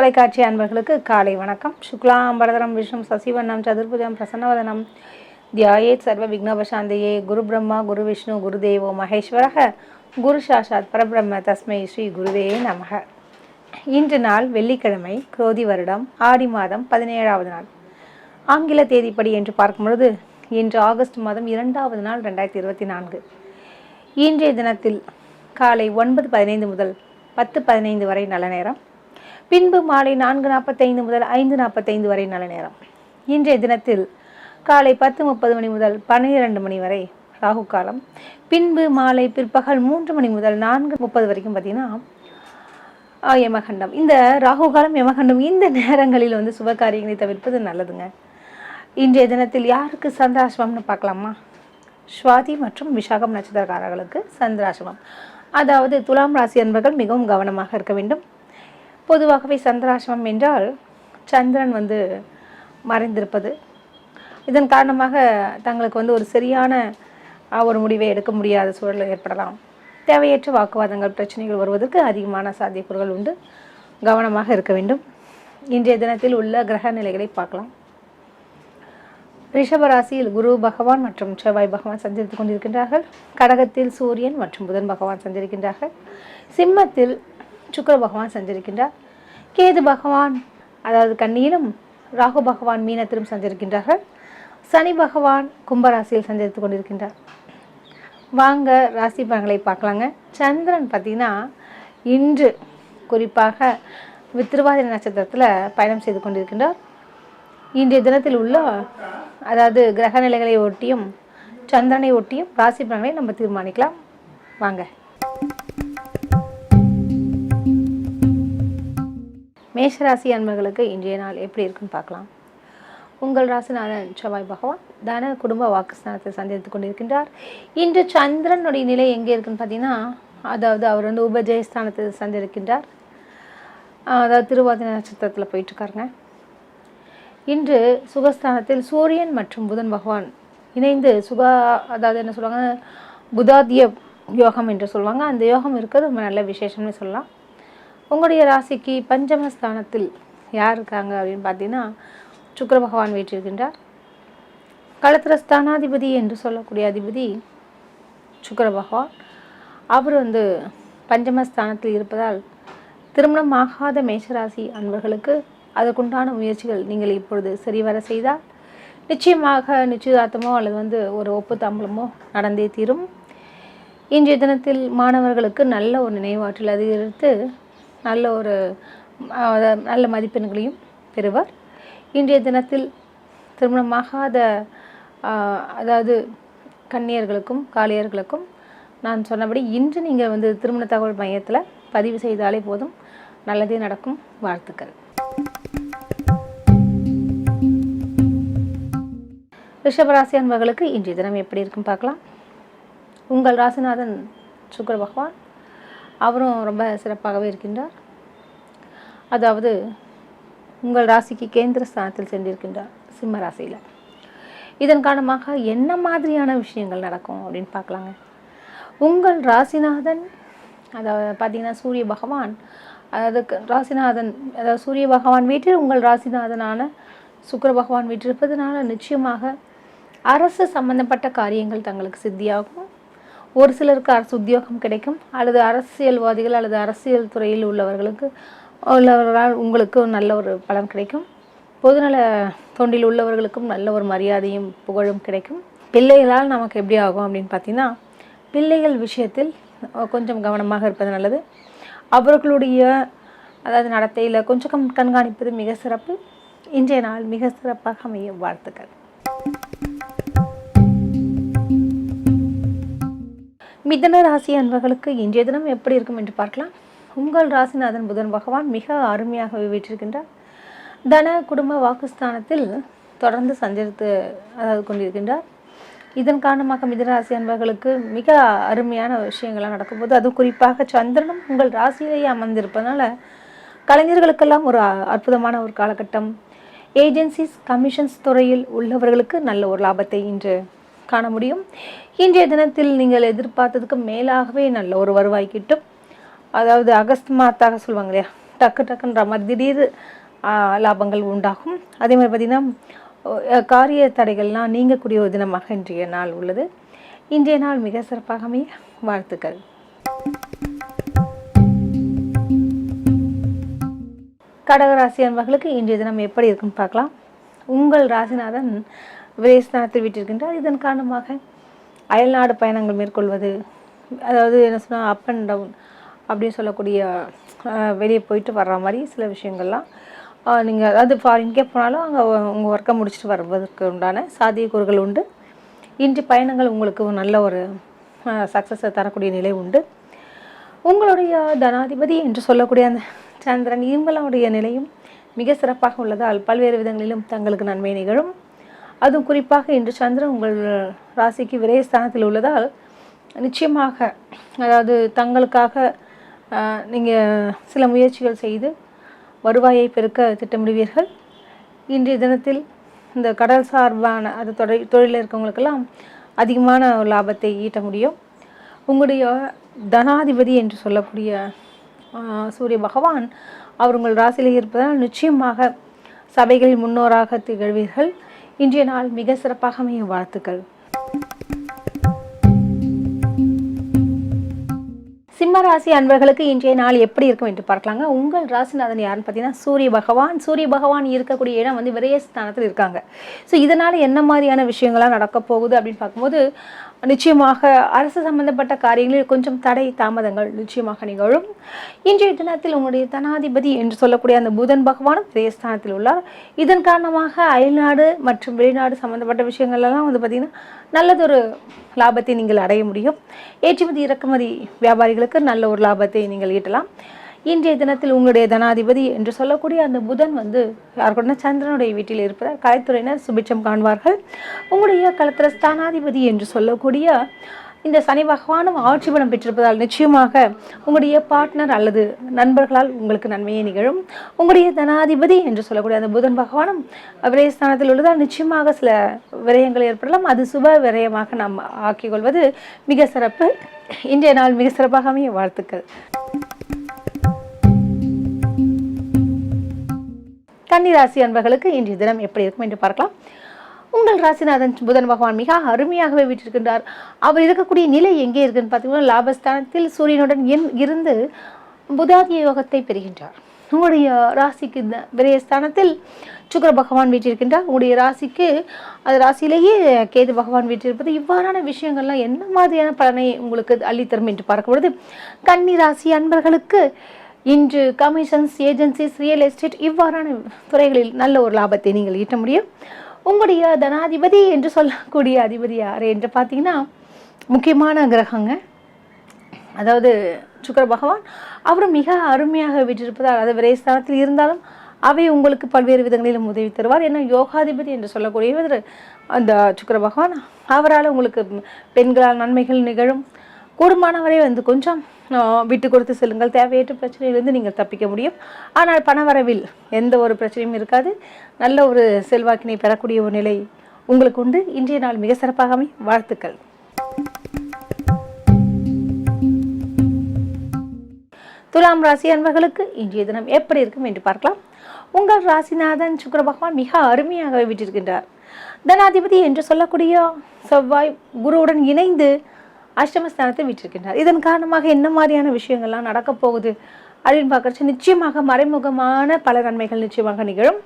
தொலைக்காட்சி அன்பர்களுக்கு காலை வணக்கம். சுக்லாம்பரதரம் விஷ்ணு சசிவண்ணம் சதுர்புஜம் பிரசன்னவதனம் தியாயேத் சர்வ விக்னபசாந்தையே குரு பிரம்மா குரு விஷ்ணு குருதேவோ மகேஸ்வரக குரு சாஷாத் பரபிரம்ம தஸ்மை ஸ்ரீ குருவே நமக. இன்று நாள் வெள்ளிக்கிழமை குரோதி வருடம் ஆடி மாதம் பதினேழாவது நாள். ஆங்கில தேதிப்படி என்று பார்க்கும் பொழுது இன்று ஆகஸ்ட் மாதம் இரண்டாவது நாள் ரெண்டாயிரத்தி இருபத்தி நான்கு. இன்றைய தினத்தில் காலை ஒன்பது பதினைந்து முதல் பத்து பதினைந்து வரை நல்ல நேரம். பின்பு மாலை நான்கு நாற்பத்தைந்து முதல் ஐந்து நாற்பத்தைந்து வரை நல்ல நேரம். இன்றைய தினத்தில் காலை பத்து முப்பது மணி முதல் பன்னிரண்டு மணி வரை ராகு காலம். பின்பு மாலை பிற்பகல் மூன்று மணி முதல் நான்கு முப்பது வரைக்கும் பார்த்தீங்கன்னா யமகண்டம். இந்த ராகு காலம் யமகண்டம் இந்த நேரங்களில் வந்து சுப காரியங்களை தவிர்ப்பது நல்லதுங்க. இன்றைய தினத்தில் யாருக்கு சந்திராசிரமம்னு பார்க்கலாமா? சுவாதி மற்றும் விசாகம் நட்சத்திரக்காரர்களுக்கு சந்திராசிரமம். அதாவது துலாம் ராசி அன்பர்கள் மிகவும் கவனமாக இருக்க வேண்டும். பொதுவாகவே சந்திராசிரமம் என்றால் சந்திரன் வந்து மறைந்திருப்பது. இதன் காரணமாக தங்களுக்கு வந்து ஒரு சரியான ஒரு முடிவை எடுக்க முடியாத சூழல் ஏற்படலாம். தேவையற்ற வாக்குவாதங்கள் பிரச்சனைகள் வருவதற்கு அதிகமான சாத்தியக்கூறுகள் உண்டு. கவனமாக இருக்க வேண்டும். இன்றைய தினத்தில் உள்ள கிரக நிலைகளை பார்க்கலாம். ரிஷபராசியில் குரு பகவான் மற்றும் செவ்வாய் பகவான் சஞ்சரித்துக் கொண்டிருக்கின்றார்கள். கடகத்தில் சூரியன் மற்றும் புதன் பகவான் சஞ்சரிக்கின்றார்கள். சிம்மத்தில் சுக்கர பகவான் சஞ்சரிக்கின்றார். கேது பகவான் அதாவது கண்ணியிலும் ராகு பகவான் மீனத்திலும் சஞ்சரிக்கின்றார்கள். சனி பகவான் கும்பராசியில் சஞ்சரித்து கொண்டிருக்கின்றார். வாங்க ராசி பலன்களை பார்க்கலாங்க. சந்திரன் பார்த்தீங்கன்னா இன்று குறிப்பாக வித்திருவாதிரை நட்சத்திரத்தில் பயணம் செய்து கொண்டிருக்கின்றார். இன்றைய தினத்தில் உள்ள அதாவது கிரக நிலைகளை ஒட்டியும் சந்திரனை ஒட்டியும் ராசி பலன்களை நம்ம தீர்மானிக்கலாம். வாங்க. மேஷராசி அன்பர்களுக்கு இன்றைய நாள் எப்படி இருக்குன்னு பார்க்கலாம். உங்கள் ராசிநாதன் செவ்வாய் பகவான் தன குடும்ப வாக்குஸ்தானத்தை சந்தித்துக் கொண்டிருக்கின்றார். இன்று சந்திரனுடைய நிலை எங்கே இருக்குன்னு பார்த்தீங்கன்னா அதாவது அவர் வந்து உபஜயஸ்தானத்தை சந்திருக்கின்றார் அதாவது திருவாதிரை நட்சத்திரத்தில் போயிட்டுருக்காருங்க. இன்று சுகஸ்தானத்தில் சூரியன் மற்றும் புதன் பகவான் இணைந்து சுகா அதாவது என்ன சொல்லுவாங்க புதாதிய யோகம் என்று சொல்லுவாங்க. அந்த யோகம் இருக்கிறது ரொம்ப நல்ல விசேஷம்னு சொல்லலாம். உங்களுடைய ராசிக்கு பஞ்சமஸ்தானத்தில் யார் இருக்காங்க அப்படின்னு பார்த்தீங்கன்னா சுக்கர பகவான் வீற்றிருக்கின்றார். களத்திர ஸ்தானாதிபதி என்று சொல்லக்கூடிய அதிபதி சுக்கர பகவான். அவர் வந்து பஞ்சமஸ்தானத்தில் இருப்பதால் திருமணம் ஆகாத மேஷராசி அன்பர்களுக்கு அதற்குண்டான முயற்சிகள் நீங்கள் இப்பொழுது சரிவர செய்தால் நிச்சயமாக நிச்சயதார்த்தமோ அல்லது வந்து ஒரு ஒப்பு தாம்பலமோ நடந்தே தீரும். இன்றைய தினத்தில் மாணவர்களுக்கு நல்ல ஒரு நினைவாற்றல் அதிகரித்து நல்ல ஒரு நல்ல மதிப்பெண்களையும் பெறுவார். இன்றைய தினத்தில் திருமணமாகாத அதாவது கன்னியர்களுக்கும் காளியர்களுக்கும் நான் சொன்னபடி இன்று நீங்கள் வந்து திருமண தகவல் மையத்தில் பதிவு செய்தாலே போதும். நல்லதே நடக்கும். வாழ்த்துக்கள். ரிஷபராசி அன்பர்களுக்கு இன்றைய தினம் எப்படி இருக்கும் பார்க்கலாம். உங்கள் ராசிநாதன் சுக்கர பகவான் அவரும் ரொம்ப சிறப்பாகவே இருக்கின்றார். அதாவது உங்கள் ராசிக்கு கேந்திர ஸ்தானத்தில் சென்றிருக்கின்றார் சிம்ம ராசியில். இதன் காரணமாக என்ன மாதிரியான விஷயங்கள் நடக்கும் அப்படின்னு பார்க்கலாங்க. உங்கள் ராசிநாதன் அதாவது பார்த்தீங்கன்னா சூரிய பகவான் அதுக்கு ராசிநாதன் அதாவது சூரிய பகவான் வீட்டில் உங்கள் ராசிநாதனான சுக்கர பகவான் வீட்டில் இருப்பதனால நிச்சயமாக அரசு சம்பந்தப்பட்ட காரியங்கள் தங்களுக்கு சித்தியாகும். ஒரு சிலருக்கு அரசு உத்தியோகம் கிடைக்கும். அல்லது அரசியல்வாதிகள் அல்லது அரசியல் துறையில் உள்ளவர்களுக்கு உள்ளவர்களால் உங்களுக்கு நல்ல ஒரு பலன் கிடைக்கும். பொதுநல தொண்டில் உள்ளவர்களுக்கும் நல்ல ஒரு மரியாதையும் புகழும் கிடைக்கும். பிள்ளைகளால் நமக்கு எப்படி ஆகும் அப்படின்னு பார்த்தீங்கன்னா பிள்ளைகள் விஷயத்தில் கொஞ்சம் கவனமாக இருப்பது நல்லது. அவர்களுடைய அதாவது நடத்தையில் கொஞ்சம் கண்காணிப்பது மிக சிறப்பு. இன்றைய நாள் மிக சிறப்பாக அமையும். வாழ்த்துக்கள். மிதன ராசி அன்பர்களுக்கு இன்றைய தினம் எப்படி இருக்கும் என்று பார்க்கலாம். உங்கள் ராசிநாதன் புதன் பகவான் மிக அருமையாக வீற்றிருக்கின்றார் தன குடும்ப வாக்குஸ்தானத்தில் தொடர்ந்து சஞ்சரித்து அதாவது கொண்டிருக்கின்றார். இதன் காரணமாக மிதராசி அன்பர்களுக்கு மிக அருமையான விஷயங்கள்லாம் நடக்கும்போது அது குறிப்பாக சந்திரனும் உங்கள் ராசியிலேயே அமர்ந்திருப்பதனால கலைஞர்களுக்கெல்லாம் ஒரு அ- அற்புதமான ஒரு காலகட்டம். ஏஜென்சிஸ் கமிஷன்ஸ் துறையில் உள்ளவர்களுக்கு நல்ல ஒரு லாபத்தை இன்று காண முடியும். இன்றைய தினத்தில் நீங்கள் எதிர்பார்த்ததுக்கு மேலாகவே நல்ல ஒரு வருவாய் கிட்டும். அதாவது அகஸ்ட் மாத்தாக சொல்லுவாங்க இல்லையா? டக்கு டக்குன்ற மாதிரி திடீர் லாபங்கள் உண்டாகும். அதே மாதிரி பார்த்திங்கன்னா காரிய தடைகள்லாம் நீங்கக்கூடிய ஒரு தினமாக இன்றைய நாள் உள்ளது. இன்றைய நாள் மிக சிறப்பாக அமைய வாழ்த்துக்கள். கடகராசி அன்பர்களுக்கு இன்றைய தினம் எப்படி இருக்குன்னு பார்க்கலாம். உங்கள் ராசிநாதன் விரயஸ்தானத்தில் விட்டிருக்கின்றார் இதன் காரணமாக அயல்நாடு பயணங்கள் மேற்கொள்வது அதாவது என்ன சொன்னால் அப் அண்ட் டவுன் அப்படின்னு சொல்லக்கூடிய வெளியே போயிட்டு வர்ற மாதிரி சில விஷயங்கள்லாம் நீங்கள் அதாவது ஃபாரின்கே போனாலும் அங்கே உங்கள் ஒர்க்கை முடிச்சுட்டு வருவதற்கு உண்டான சாத்தியக்கூறுகள் உண்டு. இன்று பயணங்கள் உங்களுக்கு ஒரு நல்ல ஒரு சக்ஸஸை தரக்கூடிய நிலை உண்டு. உங்களுடைய தனாதிபதி என்று சொல்லக்கூடிய அந்த சந்திரன் இவங்களுடைய நிலையும் மிக சிறப்பாக உள்ளதால் பல்வேறு விதங்களிலும் தங்களுக்கு நன்மை நிகழும். அதுவும் குறிப்பாக இன்று சந்திரன் உங்கள் ராசிக்கு விரயஸ்தானத்தில் உள்ளதால் நிச்சயமாக அதாவது தங்களுக்காக நீங்கள் சில முயற்சிகள் செய்து வருவாயை பெருக்க திட்டமிடுவீர்கள். இன்றைய தினத்தில் இந்த கடல் சார்பான அது தொழில் தொழிலில் இருக்கவங்களுக்கெல்லாம் அதிகமான லாபத்தை ஈட்ட முடியும். உங்களுடைய தனாதிபதி என்று சொல்லக்கூடிய சூரிய பகவான் அவர் உங்கள் ராசியில் இருப்பதால் நிச்சயமாக சபைகளில் முன்னோராக திகழ்வீர்கள். இன்றைய நாள் மிக சிறப்பாக அமைய வாழ்த்துக்கள். சிம்ம ராசி அன்பர்களுக்கு இன்றைய நாள் எப்படி இருக்கும் என்று பார்க்கலாங்க. உங்கள் ராசிநாதன் யாருன்னு பார்த்தீங்கன்னா சூரிய பகவான். சூரிய பகவான் இருக்கக்கூடிய இடம் வந்து விரயஸ்தானத்தில் இருக்காங்க. ஸோ இதனால் என்ன மாதிரியான விஷயங்கள்லாம் நடக்க போகுது அப்படின்னு பார்க்கும்போது நிச்சயமாக அரசு சம்பந்தப்பட்ட காரியங்களில் கொஞ்சம் தடை தாமதங்கள் நிச்சயமாக நிகழும். இன்றைய தினத்தில் உங்களுடைய தனாதிபதி என்று சொல்லக்கூடிய அந்த புதன் பகவானும் திரேஸ்தானத்தில் உள்ளார். இதன் காரணமாக அயல்நாடு மற்றும் வெளிநாடு சம்பந்தப்பட்ட விஷயங்கள்லாம் வந்து பார்த்திங்கன்னா நல்லதொரு லாபத்தை நீங்கள் அடைய முடியும். ஏற்றுமதி இறக்குமதி வியாபாரிகளுக்கு நல்ல ஒரு லாபத்தை நீங்கள் ஈட்டலாம். இன்றைய தினத்தில் உங்களுடைய தனாதிபதி என்று சொல்லக்கூடிய அந்த புதன் வந்து யாருக்குன்னா சந்திரனுடைய வீட்டில் இருப்பதால் கலைத்துறையினர் சுபிட்சம் காண்பார்கள். உங்களுடைய களத்திர ஸ்தானாதிபதி என்று சொல்லக்கூடிய இந்த சனி பகவானும் ஆட்சி பலம் பெற்றிருப்பதால் நிச்சயமாக உங்களுடைய பார்ட்னர் அல்லது நண்பர்களால் உங்களுக்கு நன்மையே நிகழும். உங்களுடைய தனாதிபதி என்று சொல்லக்கூடிய அந்த புதன் பகவானும் விரயஸ்தானத்தில் உள்ளதால் நிச்சயமாக சில விரயங்கள் ஏற்படலாம். அது சுப விரயமாக நாம் ஆக்கிக் கொள்வது மிக சிறப்பு. இன்றைய நாள் மிக சிறப்பாக அமைய வாழ்த்துக்கள். கன்னி ராசி அன்பர்களுக்கு இன்றைய தினம் எப்படி இருக்கும் என்று பார்க்கலாம். உங்கள் ராசிநாதன் புதன் பகவான் மிக அருமையாகவே வீட்டிருக்கின்றார் அவர் இருக்கக்கூடிய நிலை எங்கே இருக்குன்னு பார்த்தீங்கன்னா லாபஸ்தானத்தில் சூரியனுடன் என்- இருந்து புதாதிய யோகத்தை பெறுகின்றார். உங்களுடைய ராசிக்கு இந்த விரயஸ்தானத்தில் சுக்கர பகவான் வீட்டிருக்கின்றார் உங்களுடைய ராசிக்கு அது ராசியிலேயே கேது பகவான் வீட்டிருப்பது இவ்வாறான விஷயங்கள்லாம் என்ன மாதிரியான பலனை உங்களுக்கு அள்ளித்தரும் என்று பார்க்கும் பொழுது கன்னி ராசி அன்பர்களுக்கு இன்று கமிஷன்ஸ் ஏஜென்சிஸ் ரியல் எஸ்டேட் இவ்வாறான துறைகளில் நல்ல ஒரு லாபத்தை நீங்கள் ஈட்ட முடியும். உங்களுடைய தனாதிபதி என்று சொல்லக்கூடிய அதிபதி யார் என்று பார்த்தீங்கன்னா முக்கியமான கிரகங்க. அதாவது சுக்கர பகவான். அவரும் மிக அருமையாக விட்டிருப்பதால் அது விரைஸ்தானத்தில் இருந்தாலும் அவை உங்களுக்கு பல்வேறு விதங்களிலும் உதவி தருவார். ஏன்னா யோகாதிபதி என்று சொல்லக்கூடியவர் அந்த சுக்கர பகவான். அவரால் உங்களுக்கு பெண்களால் நன்மைகள் நிகழும். கூடுமானவரை வந்து கொஞ்சம் விட்டு கொடுத்து செல்லுங்கள். தேவையற்ற பிரச்சனையிலிருந்து நீங்கள் தப்பிக்க முடியும். ஆனால் பணவரவில் எந்த ஒரு பிரச்சனையும் இருக்காது. நல்ல ஒரு செல்வாக்கினை பெறக்கூடிய ஒரு நிலை உங்களுக்கு உண்டு. இன்றைய நாள் மிக சிறப்பாக வாழ்த்துக்கள். துலாம் ராசி அன்பர்களுக்கு இன்றைய தினம் எப்படி இருக்கும் என்று பார்க்கலாம். உங்கள் ராசிநாதன் சுக்கர பகவான் மிக அருமையாகவே விட்டிருக்கின்றார். தனாதிபதி என்று சொல்லக்கூடிய செவ்வாய் குருவுடன் இணைந்து அஷ்டமஸ்தானத்தை விட்டிருக்கின்றார் இதன் காரணமாக என்ன மாதிரியான விஷயங்கள்லாம் நடக்கப் போகுது அப்படின்னு பார்க்குறச்சு நிச்சயமாக மறைமுகமான பல நன்மைகள் நிச்சயமாக நிகழும்.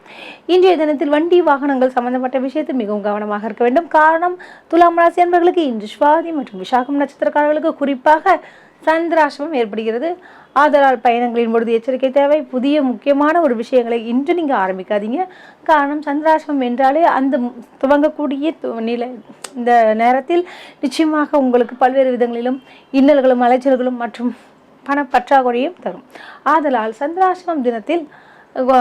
இன்றைய தினத்தில் வண்டி வாகனங்கள் சம்பந்தப்பட்ட விஷயத்தில் மிகவும் கவனமாக இருக்க வேண்டும். காரணம் துலாம் ராசி அன்பர்களுக்கு இன்று சுவாதி மற்றும் விசாகம் நட்சத்திரக்காரர்களுக்கு குறிப்பாக சந்திராசிரமம் ஏற்படுகிறது. ஆதலால் பயணங்களின் பொழுது எச்சரிக்கை தேவை. புதிய முக்கியமான ஒரு விஷயங்களை இன்று நீங்கள் ஆரம்பிக்காதீங்க. காரணம் சந்திராசிரமம் என்றாலே அந்த துவங்கக்கூடிய து- நிலை இந்த நேரத்தில் நிச்சயமாக உங்களுக்கு பல்வேறு விதங்களிலும் இன்னல்களும் அலைச்சல்களும் மற்றும் பண பற்றாக்குறையும் தரும். ஆதலால் சந்திராசிரமம் தினத்தில்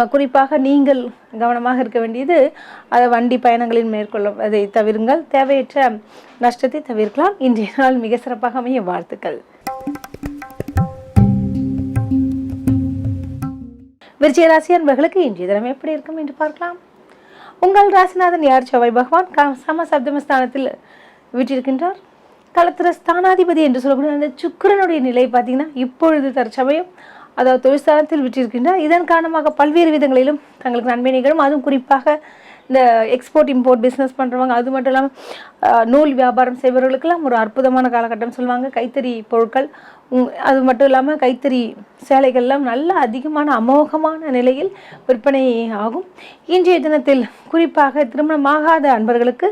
குறிப்பாக நீங்கள் கவனமாக இருக்க வேண்டியது அதை வண்டி பயணங்களில் மேற்கொள்வதை தவிருங்கள். தேவையற்ற நஷ்டத்தை தவிர்க்கலாம். இன்றைய நாள் மிக சிறப்பாக அமைய வாழ்த்துக்கள். விருச்சிக ராசி அன்பர்களுக்கு இன்றைய தினம் எப்படி இருக்கும் என்று பார்க்கலாம். உங்கள் ராசிநாதன் யார்? செவ்வாய் பகவான் க- சம சப்தமஸ்தானத்தில் வீட்டிருக்கின்றார் களத்திர ஸ்தானாதிபதி என்று சொல்லக்கூடிய அந்த சுக்கிரனுடைய நிலை பார்த்தீங்கன்னா இப்பொழுது தற்சமயம் அதாவது தொழிற்சாலத்தில் விற்றிருக்கின்றார். இதன் காரணமாக பல்வேறு விதங்களிலும் தங்களுக்கு நன்மை நிகழும். அதுவும் குறிப்பாக இந்த எக்ஸ்போர்ட் இம்போர்ட் பிஸ்னஸ் பண்ணுறவங்க அது மட்டும் இல்லாமல் நூல் வியாபாரம் செய்பவர்களுக்கெல்லாம் ஒரு அற்புதமான காலகட்டம் சொல்லுவாங்க. கைத்தறி பொருட்கள் அது மட்டும் இல்லாமல் கைத்தறி சேலைகள்லாம் நல்ல அதிகமான அமோகமான நிலையில் விற்பனை ஆகும். இன்றைய தினத்தில் குறிப்பாக திருமணமாகாத அன்பர்களுக்கு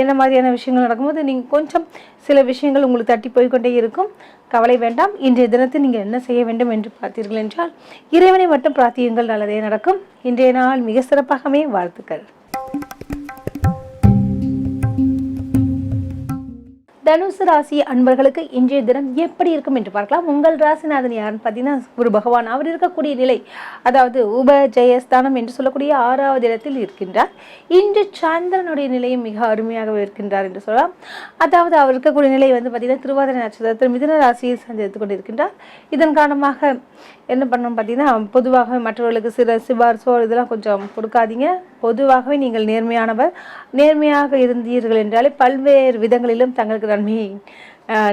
என்ன மாதிரியான விஷயங்கள் நடக்கும்போது நீங்கள் கொஞ்சம் சில விஷயங்கள் உங்களுக்கு தட்டி போய்க்கொண்டே இருக்கும். கவலை வேண்டாம். இன்றைய தினத்தில் நீங்கள் என்ன செய்ய வேண்டும் என்று பார்த்தீர்கள் என்றால் இறைவனை மட்டும் பிரார்த்தியுங்கள் நல்லதே நடக்கும். இன்றைய நாள் மிக சிறப்பாகவே வாழ்த்துக்கள். தனுசு ராசி அன்பர்களுக்கு இன்றைய தினம் எப்படி இருக்கும் என்று பார்க்கலாம். உங்கள் ராசிநாதன் யாருன்னு பார்த்தீங்கன்னா குரு பகவான். அவர் இருக்கக்கூடிய நிலை அதாவது உப ஜெயஸ்தானம் என்று சொல்லக்கூடிய ஆறாவது இடத்தில் இருக்கின்றார். இன்று சந்திரனுடைய நிலையும் மிக அருமையாக இருக்கின்றார் என்று சொல்லலாம். அதாவது அவர் இருக்கக்கூடிய நிலை வந்து பார்த்தீங்கன்னா திருவாதிரை நட்சத்திரத்தில் மிதன ராசியில் சந்தித்துக் கொண்டிருக்கின்றார். இதன் காரணமாக என்ன பண்ணணும் பார்த்தீங்கன்னா பொதுவாக மற்றவர்களுக்கு சில சிபாரிசோ இதெல்லாம் கொஞ்சம் கொடுக்காதீங்க. பொதுவாகவே நீங்கள் நேர்மையானவர் நேர்மையாக இருந்தீர்கள் என்றாலே பல்வேறு விதங்களிலும் தங்களுக்கு நன்மை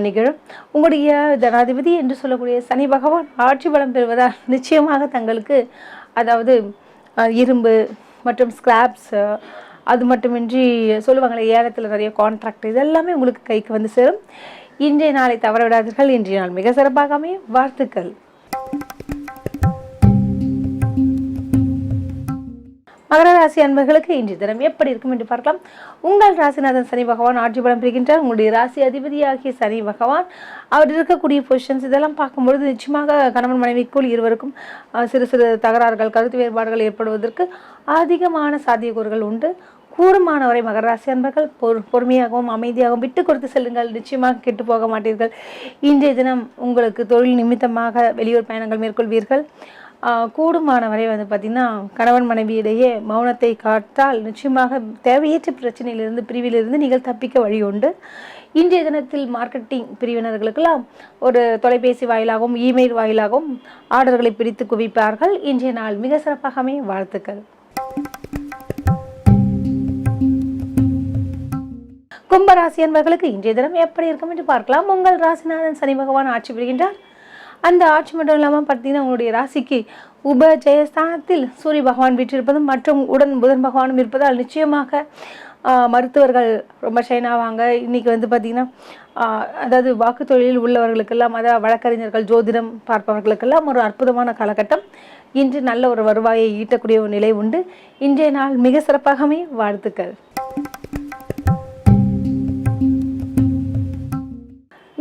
நிகழும். உங்களுடைய ஜனாதிபதி என்று சொல்லக்கூடிய சனி பகவான் ஆட்சி பலம் பெறுவதால் நிச்சயமாக தங்களுக்கு அதாவது இரும்பு மற்றும் ஸ்கிராப்ஸ் அது மட்டுமின்றி சொல்லுவாங்களே ஏலத்தில் நிறைய கான்ட்ராக்ட் இதெல்லாமே உங்களுக்கு கைக்கு வந்து சேரும். இன்றைய நாளை தவற விடாதீர்கள் இன்றைய நாள் மிக சிறப்பாக அமையும். வாழ்த்துக்கள். மகர ராசி அன்பர்களுக்கு இன்றைய தினம் எப்படி இருக்கும் என்று பார்க்கலாம். உங்கள் ராசிநாதன் சனி பகவான் ஆட்சி பலம் பெறுகின்றார். உங்களுடைய ராசி அதிபதியாகிய சனி பகவான் அவர் இருக்கக்கூடிய பொசிஷன்ஸ் இதெல்லாம் பார்க்கும்பொழுது நிச்சயமாக கணவன் மனைவிக்குள் இருவருக்கும் சிறு சிறு தகராறுகள் கருத்து வேறுபாடுகள் ஏற்படுவதற்கு அதிகமான சாத்தியக்கூறுகள் உண்டு. கூடுமானவரை மகர ராசி அன்பர்கள் பொறு பொறுமையாகவும் அமைதியாகவும் விட்டு கொடுத்து செல்லுங்கள். நிச்சயமாக கெட்டு போக மாட்டீர்கள். இன்றைய தினம் உங்களுக்கு தொழில் நிமித்தமாக வெளியூர் பயணங்கள் மேற்கொள்வீர்கள். கூடுமானவரை வந்து பார்த்திங்கன்னா கணவன் மனைவியிடையே மௌனத்தை காட்டால் நிச்சயமாக தேவையற்ற பிரச்சனையிலிருந்து பிரிவிலிருந்து நீங்கள் தப்பிக்க வழி உண்டு. இன்றைய தினத்தில் மார்க்கெட்டிங் பிரிவினர்களுக்கெல்லாம் ஒரு தொலைபேசி வாயிலாகவும் இமெயில் வாயிலாகவும் ஆர்டர்களை பிடித்து குவிப்பார்கள். இன்றைய நாள் மிக சிறப்பாகவே வாழ்த்துக்கள். கும்பராசி என்பவர்களுக்கு இன்றைய தினம் எப்படி இருக்கும் என்று பார்க்கலாம். உங்கள் ராசிநாதன் சனி பகவான் ஆட்சி புரிகின்றார். அந்த ஆட்சி மட்டும் இல்லாமல் பார்த்தீங்கன்னா உங்களுடைய ராசிக்கு உப ஜெயஸ்தானத்தில் சூரிய பகவான் வீற்றிருப்பதும் மற்றும் உடன் புதன் பகவானும் இருப்பதால் நிச்சயமாக மருத்துவர்கள் ரொம்ப ஷைன் ஆவாங்க. வந்து பார்த்திங்கன்னா அதாவது வாக்கு தொழிலில் உள்ளவர்களுக்கெல்லாம் அதாவது வழக்கறிஞர்கள் ஜோதிடம் பார்ப்பவர்களுக்கெல்லாம் ஒரு அற்புதமான காலகட்டம். இன்று நல்ல ஒரு வருவாயை ஈட்டக்கூடிய ஒரு நிலை உண்டு. இன்றைய நாள் மிக சிறப்பாகவே வாழ்த்துக்கள்.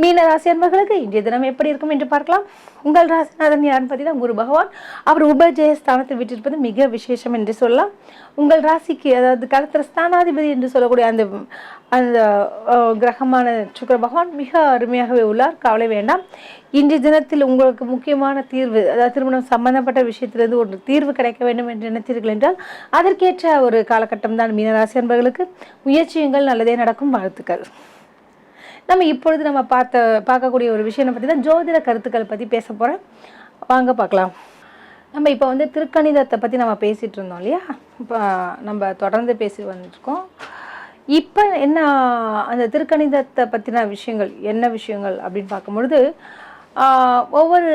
மீன ராசி அன்பர்களுக்கு இன்றைய தினம் எப்படி இருக்கும் என்று பார்க்கலாம். உங்கள் ராசிநாதன் யாருன்னு பார்த்தீங்கன்னா குரு பகவான். அவர் உபஜய ஸ்தானத்தில் விட்டிருப்பது மிக விசேஷம் என்று சொல்லலாம். உங்கள் ராசிக்கு அதாவது கலத்திர ஸ்தானாதிபதி என்று சொல்லக்கூடிய அந்த அந்த கிரகமான சுக்கிர பகவான் மிக அருமையாகவே உள்ளார். கவலை வேண்டாம். இன்றைய தினத்தில் உங்களுக்கு முக்கியமான தீர்வு அதாவது திருமணம் சம்பந்தப்பட்ட விஷயத்திலிருந்து ஒரு தீர்வு கிடைக்க வேண்டும் என்று நினைத்தீர்கள் என்றால் அதற்கேற்ற ஒரு காலகட்டம் தான் மீனராசி அன்பர்களுக்கு. முயற்சியுங்கள் நல்லதே நடக்கும் வாழ்த்துக்கள். நம்ம இப்பொழுது நம்ம பார்த்த பார்க்கக்கூடிய ஒரு விஷயம் பற்றி தான் ஜோதிட கருத்துக்கள் பற்றி பேச போகிறேன் வாங்க பார்க்கலாம். நம்ம இப்போ வந்து திருக்கணிதத்தை பற்றி நம்ம பேசிகிட்டு இருந்தோம் இல்லையா? இப்போ நம்ம தொடர்ந்து பேசி வந்துருக்கோம் இப்போ என்ன அந்த திருக்கணிதத்தை பற்றின விஷயங்கள் என்ன விஷயங்கள் அப்படின்னு பார்க்கும்பொழுது ஒவ்வொரு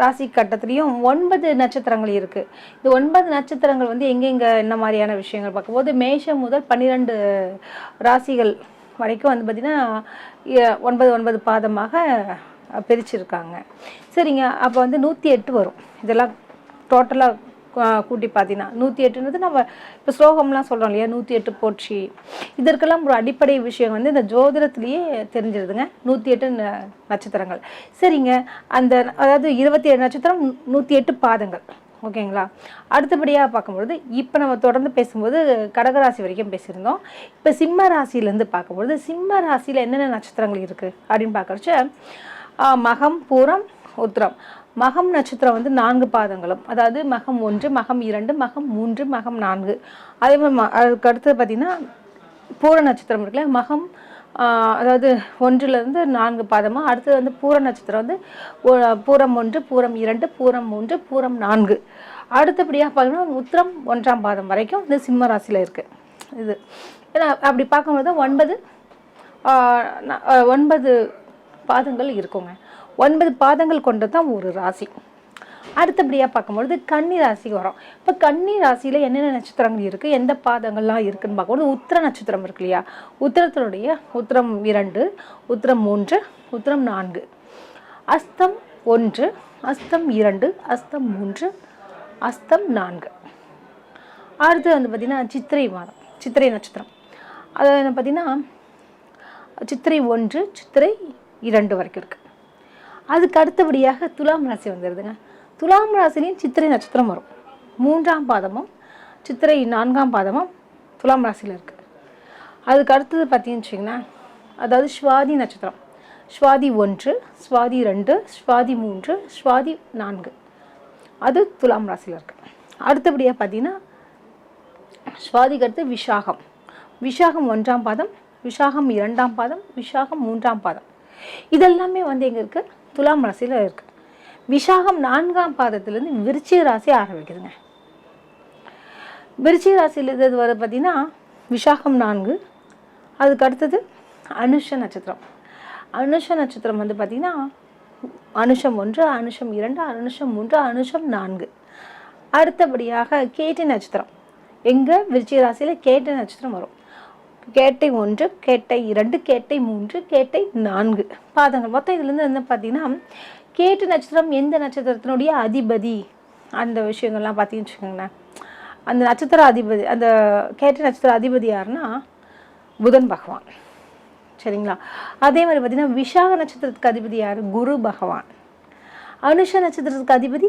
ராசி கட்டத்துலேயும் ஒன்பது நட்சத்திரங்கள் இருக்குது இந்த ஒன்பது நட்சத்திரங்கள் வந்து எங்கெங்கே என்ன மாதிரியான விஷயங்கள் பார்க்கும்போது மேஷம் முதல் பன்னிரெண்டு ராசிகள் வரைக்கும் வந்து பார்த்திங்கன்னா ஒன்பது ஒன்பது பாதமாக பிரிச்சிருக்காங்க. சரிங்க. அப்போ வந்து நூற்றி எட்டு வரும். இதெல்லாம் டோட்டலாக கூட்டி பார்த்தீங்கன்னா நூற்றி எட்டுன்றது நம்ம இப்போ ஸ்லோகம்லாம் சொல்கிறோம் இல்லையா? நூற்றி எட்டு போற்றி. இதற்கெல்லாம் ஒரு அடிப்படை விஷயம் வந்து இந்த ஜோதிடத்துலேயே தெரிஞ்சிருதுங்க. நூற்றி எட்டு நட்சத்திரங்கள். சரிங்க. அந்த அதாவது இருபத்தி ஏழு நட்சத்திரம் நூற்றி எட்டு பாதங்கள். ஓகேங்களா? அடுத்தபடியாக பார்க்கும்பொழுது இப்போ நம்ம தொடர்ந்து பேசும்போது கடகராசி வரைக்கும் பேசியிருந்தோம். இப்போ சிம்ம ராசியிலேருந்து பார்க்கும்பொழுது சிம்ம ராசியில் என்னென்ன நட்சத்திரங்கள் இருக்குது அப்படின்னு பார்க்குறச்ச மகம் பூரம் உத்திரம். மகம் நட்சத்திரம் வந்து நான்கு பாதங்களும். அதாவது மகம் ஒன்று மகம் இரண்டு மகம் மூன்று மகம் நான்கு. அதே மாதிரி ம- அதுக்கு அடுத்தது பார்த்திங்கன்னா பூர நட்சத்திரம் இருக்குல்ல மகம் அதாவது ஒன்றிலிருந்து நான்கு பாதமாக அடுத்தது வந்து பூர நட்சத்திரம் வந்து பூரம் ஒன்று பூரம் இரண்டு பூரம் மூன்று பூரம் நான்கு. அடுத்தபடியாக பார்த்தீங்கன்னா உத்திரம் ஒன்றாம் பாதம் வரைக்கும் இந்த சிம்ம ராசியில் இருக்குது இது. ஏன்னா அப்படி பார்க்கும்போது ஒன்பது ஒன்பது பாதங்கள் இருக்குங்க. ஒன்பது பாதங்கள் கொண்டு தான் ஒரு ராசி. அடுத்தபடியாக பார்க்கும்பொழுது கன்னி ராசி வரும். இப்போ கன்னி ராசியில் என்னென்ன நட்சத்திரங்கள் இருக்குது எந்த பாதங்கள்லாம் இருக்குதுன்னு பார்க்கும்போது உத்திர நட்சத்திரம் இருக்கு இல்லையா? உத்திரத்தினுடைய உத்திரம் இரண்டு உத்திரம் மூன்று உத்திரம் நான்கு. அஸ்தம் ஒன்று அஸ்தம் இரண்டு அஸ்தம் மூன்று அஸ்தம் நான்கு. அடுத்து வந்து பார்த்திங்கன்னா சித்திரை மாதம் சித்திரை நட்சத்திரம். அது என்ன பார்த்திங்கன்னா சித்திரை ஒன்று சித்திரை இரண்டு வரைக்கும் இருக்குது அதுக்கு அடுத்தபடியாக துலாம் ராசி வந்துடுதுங்க துலாம் ராசிலையும் சித்திரை நட்சத்திரம் வரும். மூன்றாம் பாதமும் சித்திரை நான்காம் பாதமும் துலாம் ராசியில் இருக்குது அதுக்கு அடுத்தது பார்த்தீங்கன்னு வச்சிங்கன்னா அதாவது ஸ்வாதி நட்சத்திரம். ஸ்வாதி ஒன்று ஸ்வாதி ரெண்டு ஸ்வாதி மூன்று ஸ்வாதி நான்கு. அது துலாம் ராசியில் இருக்குது அடுத்தபடியாக பார்த்தீங்கன்னா ஸ்வாதிக்கு அடுத்து விஷாகம். விஷாகம் ஒன்றாம் பாதம் விஷாகம் இரண்டாம் பாதம் விஷாகம் மூன்றாம் பாதம். இதெல்லாமே வந்து எங்கே இருக்குது துலாம் ராசியில் இருக்குது விஷாகம் நான்காம் பாதத்துலேருந்து விருச்சிக ராசி ஆரம்பிக்குதுங்க விருச்சிக ராசியில் இது வர பார்த்தீங்கன்னா விஷாகம் நான்கு அதுக்கு அடுத்தது அனுஷ நட்சத்திரம். அனுஷ நட்சத்திரம் வந்து பார்த்திங்கன்னா அனுஷம் ஒன்று அனுஷம் இரண்டு அனுஷம் மூன்று அனுஷம் நான்கு. அடுத்தபடியாக கேட்டி நட்சத்திரம். எங்கே? விருச்சிக ராசியில் கேட்டை நட்சத்திரம் வரும். கேட்டை ஒன்று கேட்டை இரண்டு கேட்டை மூன்று கேட்டை நான்கு பாதங்கள். மொத்தம் இதுலேருந்து என்ன பார்த்தீங்கன்னா கேட்டு நட்சத்திரம் எந்த நட்சத்திரத்தினுடைய அதிபதி? அந்த விஷயங்கள்லாம் பார்த்தீங்கன்னு வச்சுக்கோங்களேன். அந்த நட்சத்திர அதிபதி அந்த கேட்ட நட்சத்திர அதிபதி யாருன்னா புதன் பகவான். சரிங்களா? அதே மாதிரி பார்த்தீங்கன்னா விஷாக நட்சத்திரத்துக்கு அதிபதி யார்? குரு பகவான். அனுஷ நட்சத்திரத்துக்கு அதிபதி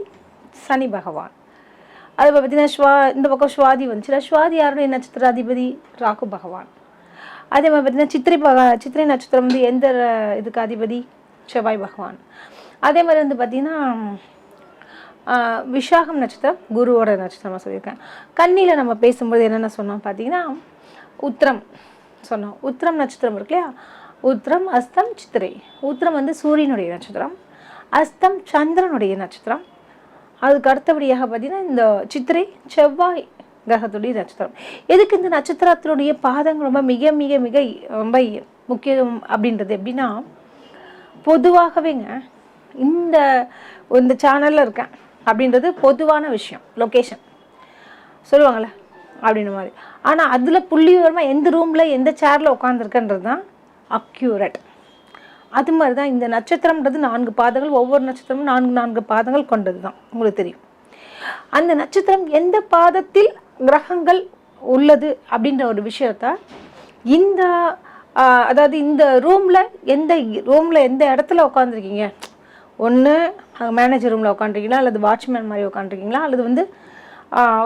சனி பகவான். அது பார்த்தீங்கன்னா ஸ்வா இந்த பக்கம் சுவாதி வந்துச்சுல சுவாதி யாருடைய நட்சத்திர அதிபதி? ராகு பகவான். அதே மாதிரி பார்த்தீங்கன்னா சித்திரை பக சித்திரை நட்சத்திரம் வந்து எந்த இதுக்கு அதிபதி? செவ்வாய் பகவான். அதே மாதிரி வந்து பார்த்திங்கன்னா விஷாகம் நட்சத்திரம் குருவோட நட்சத்திரமாக சொல்லியிருக்கேன். கண்ணியில் நம்ம பேசும்போது என்னென்ன சொன்னோம் பார்த்தீங்கன்னா உத்திரம் சொன்னோம். உத்திரம் நட்சத்திரம் இருக்கு இல்லையா? உத்திரம் அஸ்தம் சித்திரை. உத்திரம் வந்து சூரியனுடைய நட்சத்திரம். அஸ்தம் சந்திரனுடைய நட்சத்திரம். அதுக்கு அடுத்தபடியாக பார்த்தீங்கன்னா இந்த சித்திரை செவ்வாய் கிரகத்துடைய நட்சத்திரம். எதுக்கு இந்த நட்சத்திரத்தினுடைய பாதங்கள் ரொம்ப மிக மிக மிக ரொம்ப முக்கியம் அப்படின்றது எப்படின்னா பொதுவாகவேங்க இந்த இந்த சேனலில் இருக்கேன். அப்படின்றது பொதுவான விஷயம் லொக்கேஷன் சொல்லுவாங்களே அப்படின்ற மாதிரி. ஆனால் அதில் புள்ளி விவரமாக எந்த ரூமில் எந்த சேரில் உட்காந்துருக்கன்றது தான் அக்யூரட் அது மாதிரி தான் இந்த நட்சத்திரம்ன்றது நான்கு பாதங்கள் ஒவ்வொரு நட்சத்திரமும் நான்கு நான்கு பாதங்கள் கொண்டது தான். உங்களுக்கு தெரியும். அந்த நட்சத்திரம் எந்த பாதத்தில் கிரகங்கள் உள்ளது அப்படின்ற ஒரு விஷயத்த இந்த அதாவது இந்த ரூமில் எந்த ரூமில் எந்த இடத்துல உட்காந்துருக்கீங்க ஒன்று மேனேஜர் ரூமில் உட்காந்துருக்கீங்களா அல்லது வாட்ச்மேன் மாதிரி உட்காந்துருக்கீங்களா அல்லது வந்து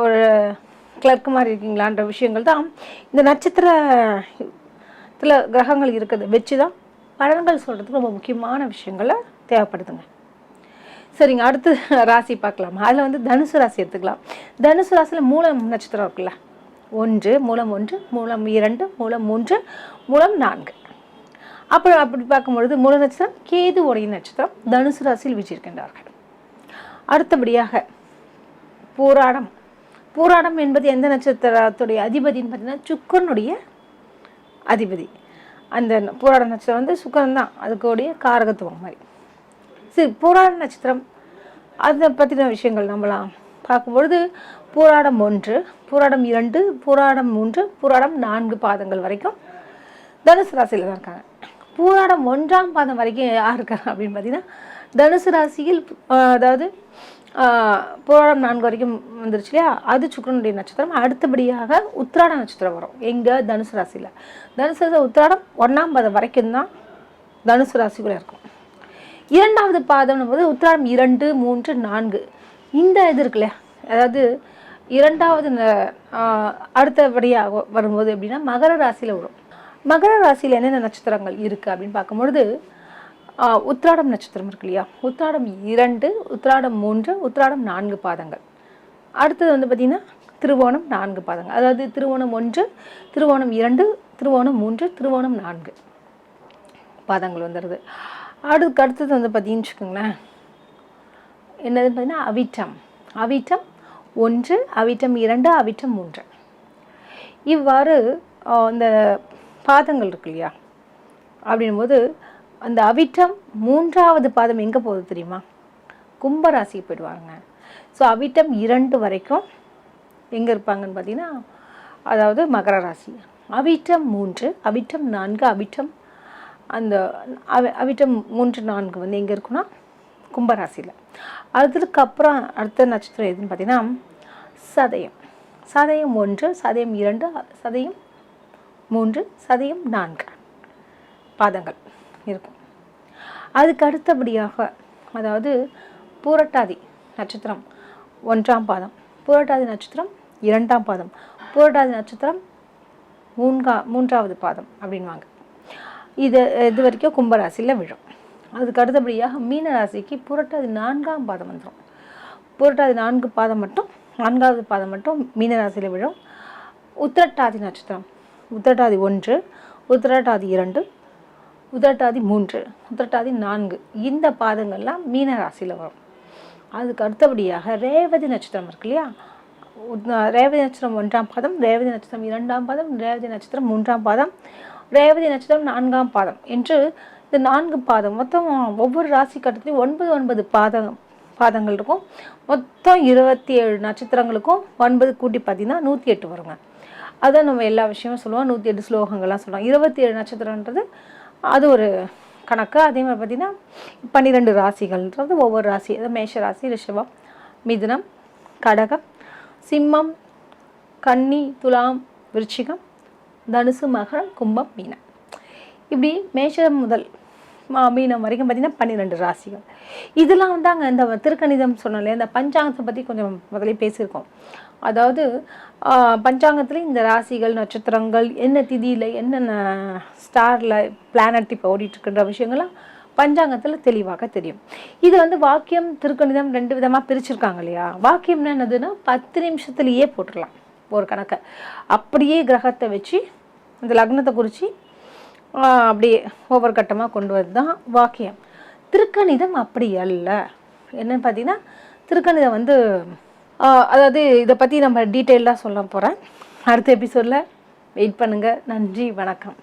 ஒரு கிளர்க் மாதிரி இருக்கீங்களான்ற விஷயங்கள் தான். இந்த நட்சத்திரத்தில் கிரகங்கள் இருக்குது. வச்சு தான் பலன்கள் சொல்கிறதுக்கு ரொம்ப முக்கியமான விஷயங்களை தேவைப்படுதுங்க. சரிங்க அடுத்து ராசி பார்க்கலாம். அதில் வந்து தனுசு ராசி எடுத்துக்கலாம். தனுசு ராசியில் மூலம் நட்சத்திரம் இருக்குல்ல. ஒன்று மூலம் ஒன்று மூலம் இரண்டு மூலம் மூன்று மூலம் நான்கு. அப்புறம் அப்படி பார்க்கும்பொழுது மூல நட்சத்திரம் கேது உடைய நட்சத்திரம் தனுசு ராசியில் வீச்சிருக்கின்றார்கள் அடுத்தபடியாக போராடம். போராடம் என்பது எந்த நட்சத்திரத்துடைய அதிபதினு பார்த்தீங்கன்னா சுக்கரனுடைய அதிபதி. அந்த போராட நட்சத்திரம் வந்து சுக்கரன் தான். அதுக்குடைய காரகத்துவம் மாதிரி. சரி போராட நட்சத்திரம். அதை பற்றின விஷயங்கள் நம்மளாம் பார்க்கும்பொழுது போராடம் ஒன்று போராடம் இரண்டு போராடம் மூன்று போராடம் நான்கு பாதங்கள் வரைக்கும் தனுசு ராசியில் தான் இருக்காங்க. பூராடம் ஒன்றாம் பாதம் வரைக்கும் யார் இருக்காங்க அப்படின்னு பார்த்தீங்கன்னா தனுசு ராசியில் அதாவது பூராடம் நான்கு வரைக்கும் வந்துருச்சு இல்லையா? அது சுக்கரனுடைய நட்சத்திரம். அடுத்தபடியாக உத்திராட நட்சத்திரம் வரும். எங்கே? தனுசு ராசியில். தனுசு ராசி உத்திராடம் ஒன்றாம் பாதம் வரைக்கும் தான் தனுசு ராசிக்குள்ளே இருக்கும். இரண்டாவது பாதம்னும் போது உத்திராடம் இரண்டு மூன்று நான்கு. இந்த இது இருக்குல்ல அதாவது இரண்டாவது அடுத்தபடியாக வரும்போது எப்படின்னா மகர ராசியில் வரும். மகர ராசியில் என்னென்ன நட்சத்திரங்கள் இருக்குது அப்படின்னு பார்க்கும்பொழுது உத்ராடம் நட்சத்திரம் இருக்கு இல்லையா? உத்ராடம் இரண்டு உத்ராடம் மூன்று உத்ராடம் நான்கு பாதங்கள். அடுத்தது வந்து பார்த்திங்கன்னா திருவோணம் நான்கு பாதங்கள். அதாவது திருவோணம் ஒன்று திருவோணம் இரண்டு திருவோணம் மூன்று திருவோணம் நான்கு பாதங்கள் வந்துடுது அதுக்கு அடுத்தது வந்து பார்த்தீங்கன்னு வச்சுக்கோங்களேன் என்னதுன்னு பார்த்தீங்கன்னா அவிட்டம். அவிட்டம் ஒன்று அவிட்டம் இரண்டு அவிட்டம் மூன்று. இவ்வாறு இந்த பாதங்கள் இருக்கு இல்லையா? அப்படின்போது அந்த அவிட்டம் மூன்றாவது பாதம் எங்கே போகுது தெரியுமா? கும்பராசிக்கு போயிடுவாங்க. ஸோ அவிட்டம் இரண்டு வரைக்கும் எங்கே இருப்பாங்கன்னு பார்த்தீங்கன்னா அதாவது மகர ராசி. அவிட்டம் மூன்று அவிட்டம் நான்கு அவிட்டம் அந்த அவி அவிட்டம் மூன்று நான்கு வந்து எங்கே இருக்குன்னா கும்பராசியில். அதுக்கப்புறம் அடுத்த நட்சத்திரம் எதுன்னு பார்த்தீங்கன்னா சதயம். சதயம் ஒன்று சதயம் இரண்டு சதயம் மூன்று சதயம் நான்கு. பாதங்கள் இருக்கும். அதுக்கு அடுத்தபடியாக அதாவது பூரட்டாதி நட்சத்திரம் ஒன்றாம் பாதம் பூரட்டாதி நட்சத்திரம் இரண்டாம் பாதம் பூரட்டாதி நட்சத்திரம் மூன்கா மூன்றாவது பாதம் அப்படின்வாங்க. இது இது வரைக்கும் கும்பராசியில் விழும். அதுக்கு அடுத்தபடியாக மீன ராசிக்கு புரட்டாதி நான்காம் பாதம் வந்துடும் புரட்டாதி நான்கு பாதம் மட்டும் நான்காவது பாதம் மட்டும் மீனராசியில் விழும். உத்திரட்டாதி நட்சத்திரம் உத்திரட்டாதி ஒன்று உத்திரட்டாதி இரண்டு உத்திரட்டாதி மூன்று உத்திரட்டாதி நான்கு. இந்த பாதங்கள்லாம் மீன ராசியில் வரும். அதுக்கு அடுத்தபடியாக ரேவதி நட்சத்திரம் இருக்கு இல்லையா? ரேவதி நட்சத்திரம் ஒன்றாம் பாதம் ரேவதி நட்சத்திரம் இரண்டாம் பாதம் ரேவதி நட்சத்திரம் மூன்றாம் பாதம் ரேவதி நட்சத்திரம் நான்காம் பாதம் என்று இந்த நான்கு பாதம் மொத்தம் ஒவ்வொரு ராசி கட்டத்துலையும் ஒன்பது ஒன்பது பாதம் பாதங்கள் இருக்கும். மொத்தம் இருபத்தி ஏழு நட்சத்திரங்களுக்கும் ஒன்பது கூட்டி பார்த்தீங்கன்னா நூற்றி எட்டு வருங்க. அதான் நம்ம எல்லா விஷயமும் சொல்லுவோம். நூற்றி எட்டு ஸ்லோகங்கள்லாம் சொல்லுவோம். இருபத்தி ஏழு நட்சத்திரன்றது அது ஒரு கணக்கு. அதே மாதிரி பார்த்திங்கன்னா பன்னிரெண்டு ராசிகள்ன்றது ஒவ்வொரு ராசி அதாவது மேஷ ராசி ரிஷபம் மிதுனம் கடகம் சிம்மம் கன்னி துலாம் விருச்சிகம் தனுசு மகரம் கும்பம் மீனம். இப்படி மேஷம் முதல் மீனம் வரைக்கும் பார்த்திங்கன்னா பன்னிரெண்டு ராசிகள். இதெல்லாம் வந்து அங்கே இந்த திருக்கணிதம் சொன்னாலே இந்த பஞ்சாங்கத்தை பற்றி கொஞ்சம் முதலே பேசியிருக்கோம். அதாவது பஞ்சாங்கத்தில் இந்த ராசிகள் நட்சத்திரங்கள் என்ன திதியில் என்னென்ன ஸ்டாரில் பிளானட் இப்போ ஓடிட்டுருக்குன்ற விஷயங்கள்லாம் பஞ்சாங்கத்தில் தெளிவாக தெரியும். இது வந்து வாக்கியம் திருக்கணிதம் ரெண்டு விதமாக பிரிச்சிருக்காங்க இல்லையா? வாக்கியம்னா என்னதுன்னா பத்து நிமிஷத்துலேயே போட்டுடலாம் ஒரு கணக்கை. அப்படியே கிரகத்தை வச்சு இந்த லக்னத்தை குறித்து அப்படியே ஒவ்வொரு கட்டமாக கொண்டு வரது தான் வாக்கியம். திருக்கணிதம் அப்படி அல்ல. என்னன்னு பார்த்தீங்கன்னா திருக்கணிதம் வந்து அதாவது இதை பற்றி நம்ம டீட்டெயிலாக சொல்ல போகிறேன் அடுத்த எபிசோடில் வெயிட் பண்ணுங்கள் நன்றி வணக்கம்.